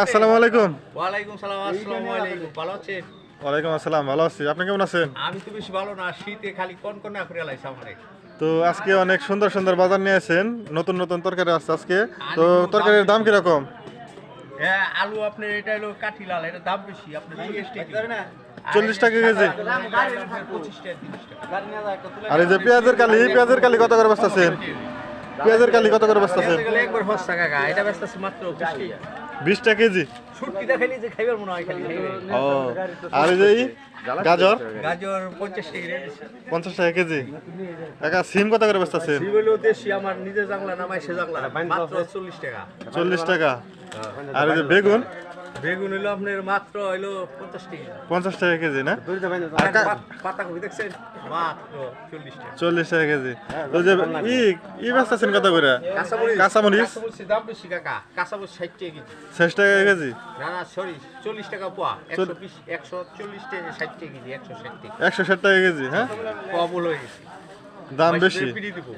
আসসালামু আলাইকুম। ওয়ালাইকুম সালাম আসসালামু আলাইকুম। ভালো আছেন? ওয়ালাইকুম আসসালাম ভালো আছি। আপনি কেমন আছেন? আমি তো বেশি ভালো না শীতে খালি কন কন না করে লাইছে আমারে। তো আজকে অনেক সুন্দর সুন্দর বাজার নিয়ে আসেন নতুন নতুন তরকারি আসছে আজকে। তো তরকারির দাম কীরকম? হ্যাঁ আলু আপনার এটা হলো কাঠি লাল এটা দাম বেশি আপনার চল্লিশ টাকা চল্লিশ টাকা কেজি। আর এই যে পেঁয়াজের কালি পেঁয়াজের কালি কত করে বসতেছেন? পেঁয়াজের কালি কত করে বসতেছেন? একবার হস্তা কাকা এটা আছে মাত্র বিশ টাকা বিশ টাকা কেজি ছুটকি দেখাইলে যে খাইবার মনে হয় খালি ও আর এই যে এই গাজর? গাজর পঞ্চাশ টাকা রেট পঞ্চাশ টাকা কেজি। একা সিম কত করে সিভিলও দেশি আমার নিজে জাংলা না মাইসে জাংলা। চল্লিশ টাকা। চল্লিশ টাকা। আর এই যে বেগুন? বেগুন হইল আপনার মাত্র হইল পঞ্চাশ টাকা। পঞ্চাশ টাকা কেজি না? পাতাকপি দেখছেন? মাত্র চল্লিশ টাকা। চল্লিশ টাকা কেজি। তো যে ই ই বেচতেছেন কত করে? কাঁচামরিচ। দাম বেশি কাকা। কাঁচামরিচ ষাট টাকা কেজি। ষাট টাকা কেজি? না না সরি চল্লিশ টাকা পোয়া। একশো বিশ একশো চল্লিশ টাকা ষাট টাকা কেজি একশো ষাট টাকা। একশো ষাট টাকা কেজি হ্যাঁ? কবল হয়ে গেছে। দাম বেশি। পিড়ি দিব।